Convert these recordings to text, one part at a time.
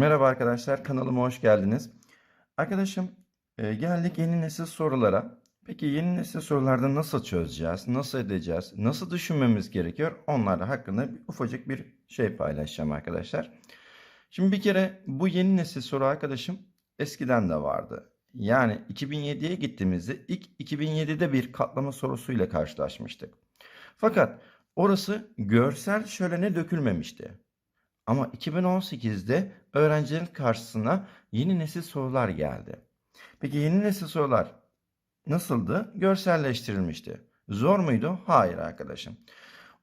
Merhaba arkadaşlar, kanalıma hoş geldiniz. Arkadaşım, e, geldik yeni nesil sorulara. Peki yeni nesil sorularda nasıl çözeceğiz, nasıl edeceğiz, nasıl düşünmemiz gerekiyor? Onlar hakkında bir, ufacık bir şey paylaşacağım arkadaşlar. Şimdi bir kere bu yeni nesil soru arkadaşım eskiden de vardı. Yani 2007'ye gittiğimizde ilk 2007'de bir katlama sorusuyla karşılaşmıştık. Fakat orası görsel şölene dökülmemişti. Ama 2018'de öğrencilerin karşısına yeni nesil sorular geldi. Peki yeni nesil sorular nasıldı? Görselleştirilmişti. Zor muydu? Hayır arkadaşım.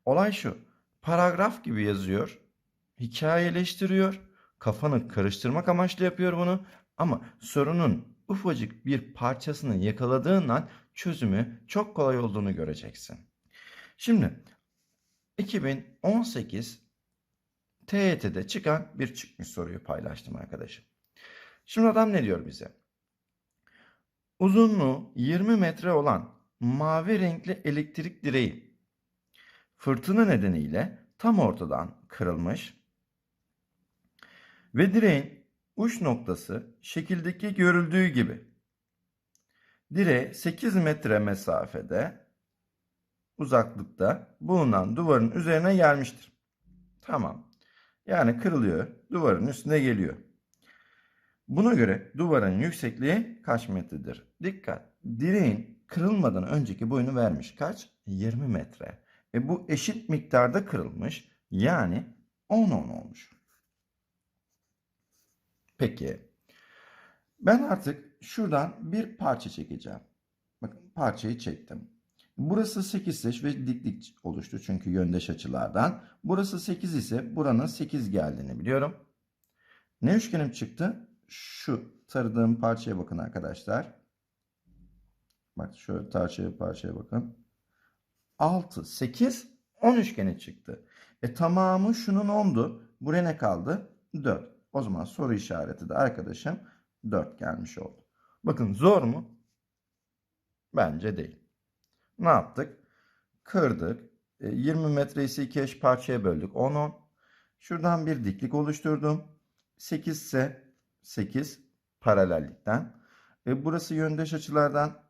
Olay şu. Paragraf gibi yazıyor. Hikayeleştiriyor. Kafanı karıştırmak amaçlı yapıyor bunu. Ama sorunun ufacık bir parçasını yakaladığından çözümü çok kolay olduğunu göreceksin. Şimdi 2018 TYT'de çıkan bir çıkmış soruyu paylaştım arkadaşım. Şimdi adam ne diyor bize? Uzunluğu 20 metre olan mavi renkli elektrik direği fırtına nedeniyle tam ortadan kırılmış ve direğin uç noktası şekildeki görüldüğü gibi direğe 8 metre mesafede uzaklıkta bulunan duvarın üzerine gelmiştir. Tamam. Yani kırılıyor, duvarın üstüne geliyor. Buna göre duvarın yüksekliği kaç metredir? Dikkat! Direğin kırılmadan önceki boyunu vermiş. Kaç? 20 metre. E bu eşit miktarda kırılmış. Yani 10 10 olmuş. Peki. Ben artık şuradan bir parça çekeceğim. Bakın parçayı çektim. Burası 8 seç ve diklik oluştu çünkü yöndeş açılardan. Burası 8 ise buranın 8 geldiğini biliyorum. Ne üçgenim çıktı? Şu taradığım parçaya bakın arkadaşlar. Bak şöyle parçaya parçaya bakın. 6, 8, 10 üçgeni çıktı. E tamamı şunun 10'du. Buraya ne kaldı? 4. O zaman soru işareti de arkadaşım 4 gelmiş oldu. Bakın zor mu? Bence değil. Ne yaptık? Kırdık. E, 20 metre ise iki eş parçaya böldük. 10 10. Şuradan bir diklik oluşturdum. 8 ise 8 paralellikten. E, burası yöndeş açılardan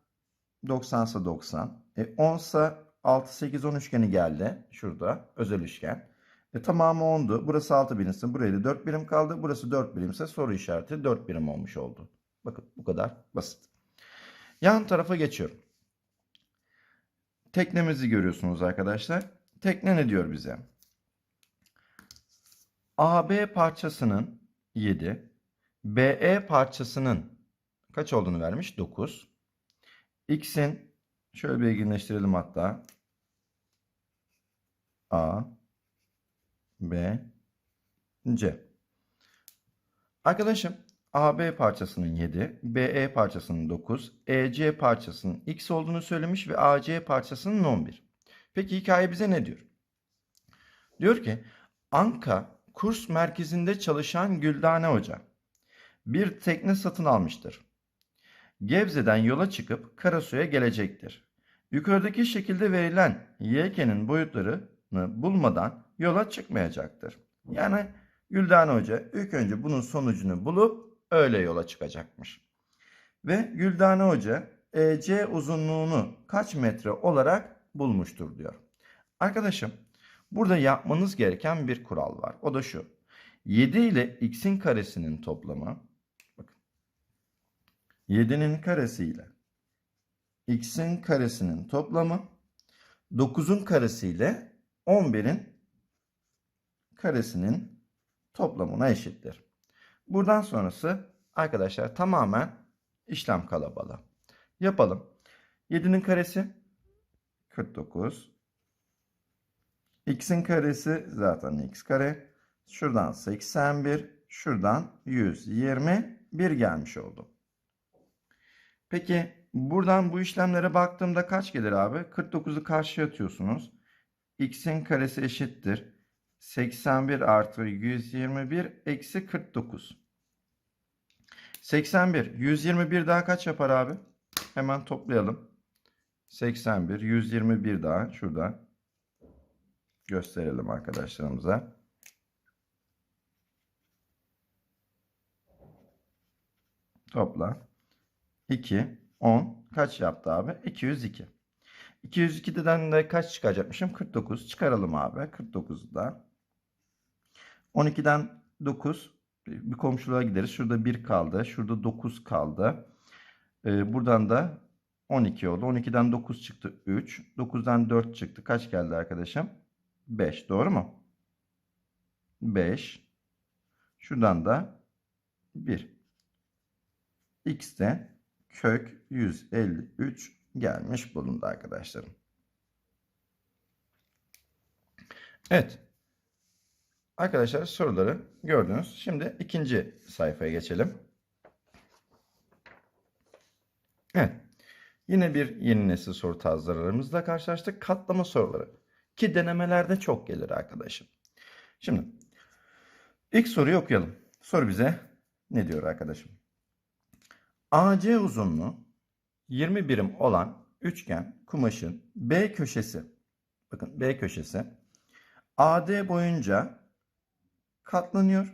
90 ise 90. E, 10 ise 6 8 10 üçgeni geldi. Şurada özel üçgen. E, tamamı 10'du. Burası 6 birimse buraya da 4 birim kaldı. Burası 4 birimse soru işareti 4 birim olmuş oldu. Bakın bu kadar basit. Yan tarafa geçiyorum. Teknemizi görüyorsunuz arkadaşlar. Tekne ne diyor bize? AB parçasının 7, BE parçasının kaç olduğunu vermiş? 9. X'in şöyle belirginleştirelim hatta. A, B, C. Arkadaşım AB parçasının 7, BE parçasının 9, EC parçasının X olduğunu söylemiş ve AC parçasının 11. Peki hikaye bize ne diyor? Diyor ki Anka kurs merkezinde çalışan Güldane Hoca bir tekne satın almıştır. Gebze'den yola çıkıp Karasu'ya gelecektir. Yukarıdaki şekilde verilen yelkenin boyutlarını bulmadan yola çıkmayacaktır. Yani Güldane Hoca ilk önce bunun sonucunu bulup öyle yola çıkacakmış. Ve Güldane Hoca EC uzunluğunu kaç metre olarak bulmuştur diyor. Arkadaşım burada yapmanız gereken bir kural var. O da şu. 7 ile x'in karesinin toplamı bakın 7'nin karesi ile x'in karesinin toplamı 9'un karesi ile 11'in karesinin toplamına eşittir. Buradan sonrası arkadaşlar tamamen işlem kalabalığı. Yapalım. 7'nin karesi 49. X'in karesi zaten x kare. Şuradan 81. Şuradan 121 gelmiş oldu. Peki buradan bu işlemlere baktığımda kaç gelir abi? 49'u karşıya atıyorsunuz. X'in karesi eşittir. 81 artı 121 eksi 49. 81. 121 daha kaç yapar abi? Hemen toplayalım. 81. 121 daha şurada. Gösterelim arkadaşlarımıza. Topla. 2, 10. Kaç yaptı abi? 202. 202'den de kaç çıkaracakmışım? 49. Çıkaralım abi. 49'da. 12'den 9. Bir komşuluğa gideriz. Şurada 1 kaldı. Şurada 9 kaldı. Ee, buradan da 12 oldu. 12'den 9 çıktı 3. 9'dan 4 çıktı. Kaç geldi arkadaşım? 5. Doğru mu? 5. Şuradan da 1. X kök 153 gelmiş bulundu arkadaşlarım. Evet. Arkadaşlar soruları gördünüz. Şimdi ikinci sayfaya geçelim. Evet. Yine bir yeni nesil soru tarzlarımızla karşılaştık. Katlama soruları. Ki denemelerde çok gelir arkadaşım. Şimdi ilk soruyu okuyalım. Soru bize ne diyor arkadaşım? AC uzunluğu 20 birim olan üçgen kumaşın B köşesi bakın B köşesi AD boyunca katlanıyor.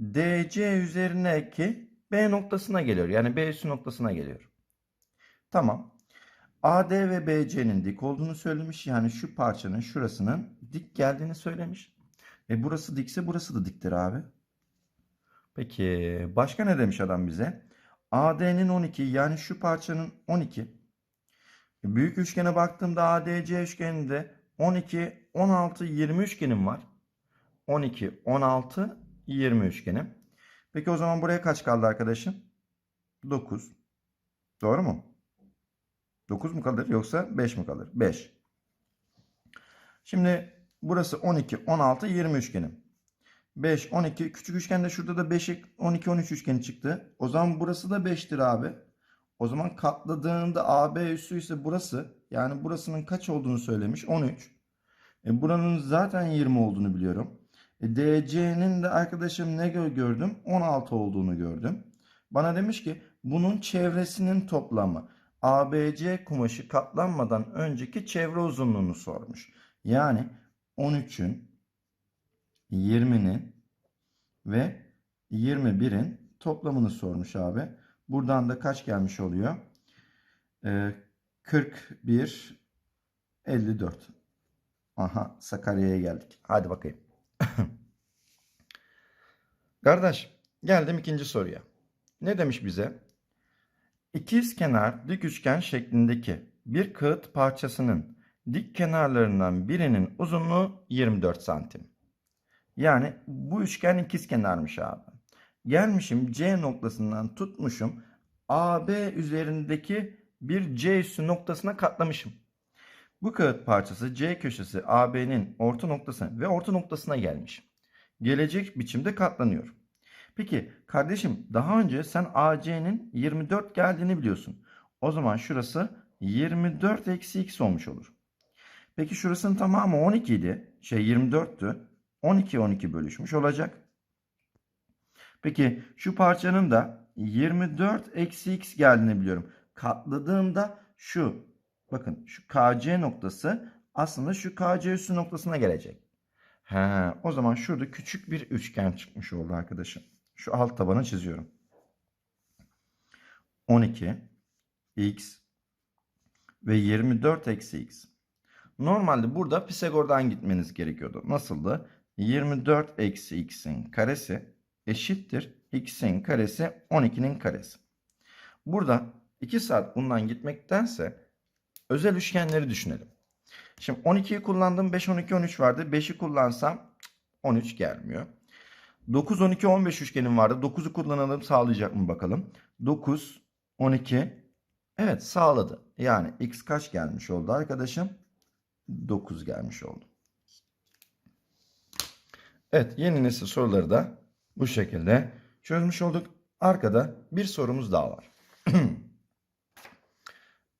DC üzerindeki B noktasına geliyor. Yani B üssü noktasına geliyor. Tamam. AD ve BC'nin dik olduğunu söylemiş. Yani şu parçanın şurasının dik geldiğini söylemiş. E burası dikse burası da diktir abi. Peki başka ne demiş adam bize? AD'nin 12 yani şu parçanın 12. Büyük üçgene baktığımda ADC üçgeninde 12, 16, 20 üçgenim var. 12, 16, 20 üçgenim. Peki o zaman buraya kaç kaldı arkadaşım? 9. Doğru mu? 9 mu kalır yoksa 5 mi kalır? 5. Şimdi burası 12, 16, 20 üçgenim. 5, 12. Küçük üçgende şurada da 5, 12, 13 üçgeni çıktı. O zaman burası da 5'tir abi. O zaman katladığında AB üssü ise burası. Yani burasının kaç olduğunu söylemiş. 13. E buranın zaten 20 olduğunu biliyorum. E DC'nin de arkadaşım ne gö- gördüm? 16 olduğunu gördüm. Bana demiş ki bunun çevresinin toplamı. ABC kumaşı katlanmadan önceki çevre uzunluğunu sormuş. Yani 13'ün 20'nin ve 21'in toplamını sormuş abi. Buradan da kaç gelmiş oluyor? Ee, 41 54. Aha Sakarya'ya geldik. Hadi bakayım. Kardeş geldim ikinci soruya. Ne demiş bize? İkiz kenar dik üçgen şeklindeki bir kağıt parçasının dik kenarlarından birinin uzunluğu 24 santim. Yani bu üçgen ikizkenarmış abi. Gelmişim C noktasından tutmuşum AB üzerindeki bir C üssü noktasına katlamışım. Bu kağıt parçası C köşesi AB'nin orta noktasına ve orta noktasına gelmiş. Gelecek biçimde katlanıyor. Peki kardeşim daha önce sen AC'nin 24 geldiğini biliyorsun. O zaman şurası 24 eksi x olmuş olur. Peki şurasının tamamı 12 idi. Şey 24'tü. 12 12 bölüşmüş olacak. Peki şu parçanın da 24 eksi x geldiğini biliyorum. Katladığımda şu bakın şu KC noktası aslında şu KC üssü noktasına gelecek. He, o zaman şurada küçük bir üçgen çıkmış oldu arkadaşım. Şu alt tabanı çiziyorum. 12 x ve 24 eksi x. Normalde burada Pisagor'dan gitmeniz gerekiyordu. Nasıldı? 24 eksi x'in karesi eşittir x'in karesi 12'nin karesi. Burada 2 saat bundan gitmektense özel üçgenleri düşünelim. Şimdi 12'yi kullandım 5 12 13 vardı. 5'i kullansam 13 gelmiyor. 9 12 15 üçgenim vardı. 9'u kullanalım sağlayacak mı bakalım. 9 12 evet sağladı. Yani x kaç gelmiş oldu arkadaşım? 9 gelmiş oldu. Evet yeni nesil soruları da bu şekilde çözmüş olduk. Arkada bir sorumuz daha var.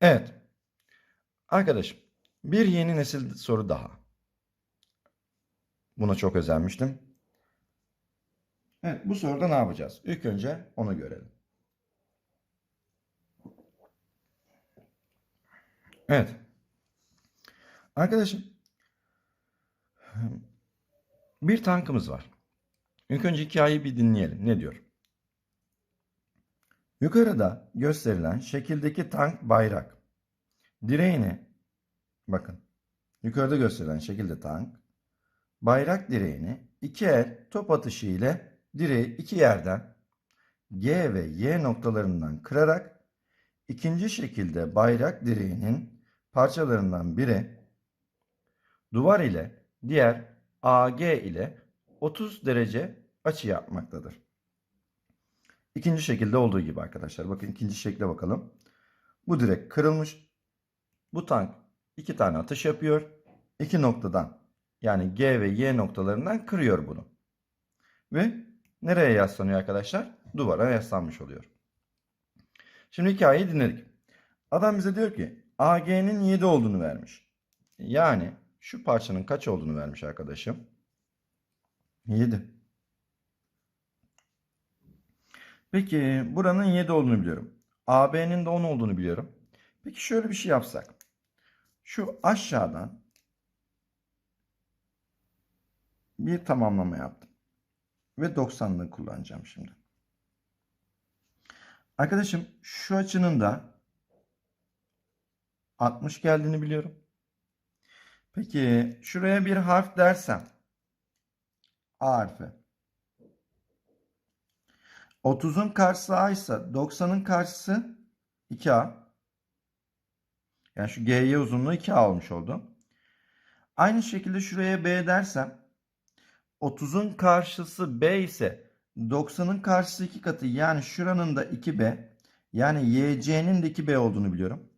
evet. Arkadaşım bir yeni nesil soru daha. Buna çok özenmiştim. Evet bu soruda ne yapacağız? İlk önce onu görelim. Evet. Arkadaşım bir tankımız var. İlk önce hikayeyi bir dinleyelim. Ne diyor? Yukarıda gösterilen şekildeki tank bayrak direğini bakın yukarıda gösterilen şekilde tank bayrak direğini iki el top atışı ile direği iki yerden G ve Y noktalarından kırarak ikinci şekilde bayrak direğinin parçalarından biri duvar ile diğer AG ile 30 derece açı yapmaktadır. İkinci şekilde olduğu gibi arkadaşlar. Bakın ikinci şekle bakalım. Bu direk kırılmış. Bu tank iki tane atış yapıyor. İki noktadan yani G ve Y noktalarından kırıyor bunu. Ve nereye yaslanıyor arkadaşlar? Duvara yaslanmış oluyor. Şimdi hikayeyi dinledik. Adam bize diyor ki AG'nin 7 olduğunu vermiş. Yani şu parçanın kaç olduğunu vermiş arkadaşım? 7. Peki buranın 7 olduğunu biliyorum. AB'nin de 10 olduğunu biliyorum. Peki şöyle bir şey yapsak. Şu aşağıdan bir tamamlama yaptım. Ve 90'lığı kullanacağım şimdi. Arkadaşım şu açının da 60 geldiğini biliyorum. Peki şuraya bir harf dersem A harfi. 30'un karşısı A ise 90'ın karşısı 2A. Yani şu GY uzunluğu 2A olmuş oldu. Aynı şekilde şuraya B dersem 30'un karşısı B ise 90'ın karşısı 2 katı yani şuranın da 2B yani YC'nin de 2B olduğunu biliyorum.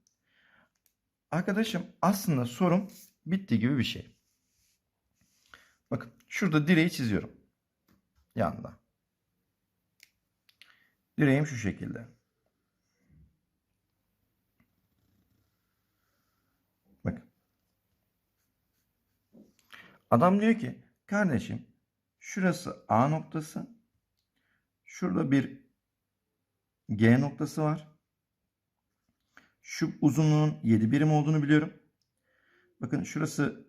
Arkadaşım aslında sorum bitti gibi bir şey. Bakın şurada direği çiziyorum. Yanda. Direğim şu şekilde. Bakın. Adam diyor ki kardeşim şurası A noktası. Şurada bir G noktası var. Şu uzunluğun 7 birim olduğunu biliyorum. Bakın şurası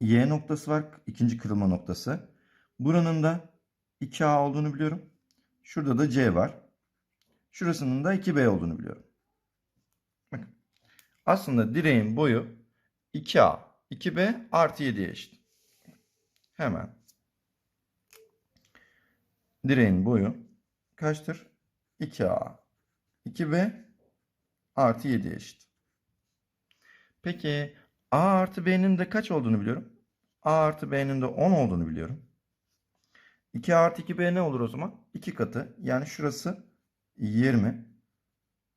Y noktası var. ikinci kırılma noktası. Buranın da 2A olduğunu biliyorum. Şurada da C var. Şurasının da 2B olduğunu biliyorum. Bakın. Aslında direğin boyu 2A, 2B artı 7'ye eşit. Hemen. Direğin boyu kaçtır? 2A, 2B artı 7'ye eşit. Peki A artı B'nin de kaç olduğunu biliyorum. A artı B'nin de 10 olduğunu biliyorum. 2 artı 2B ne olur o zaman? 2 katı. Yani şurası 20.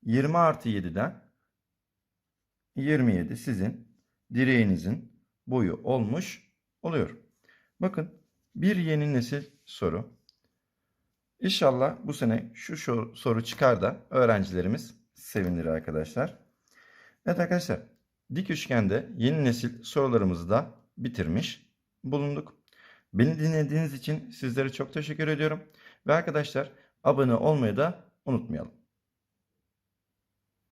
20 artı 7'den 27 sizin direğinizin boyu olmuş oluyor. Bakın bir yeni nesil soru. İnşallah bu sene şu, şu soru çıkar da öğrencilerimiz sevinir arkadaşlar. Evet arkadaşlar dik üçgende yeni nesil sorularımızı da bitirmiş bulunduk. Beni dinlediğiniz için sizlere çok teşekkür ediyorum. Ve arkadaşlar abone olmayı da unutmayalım.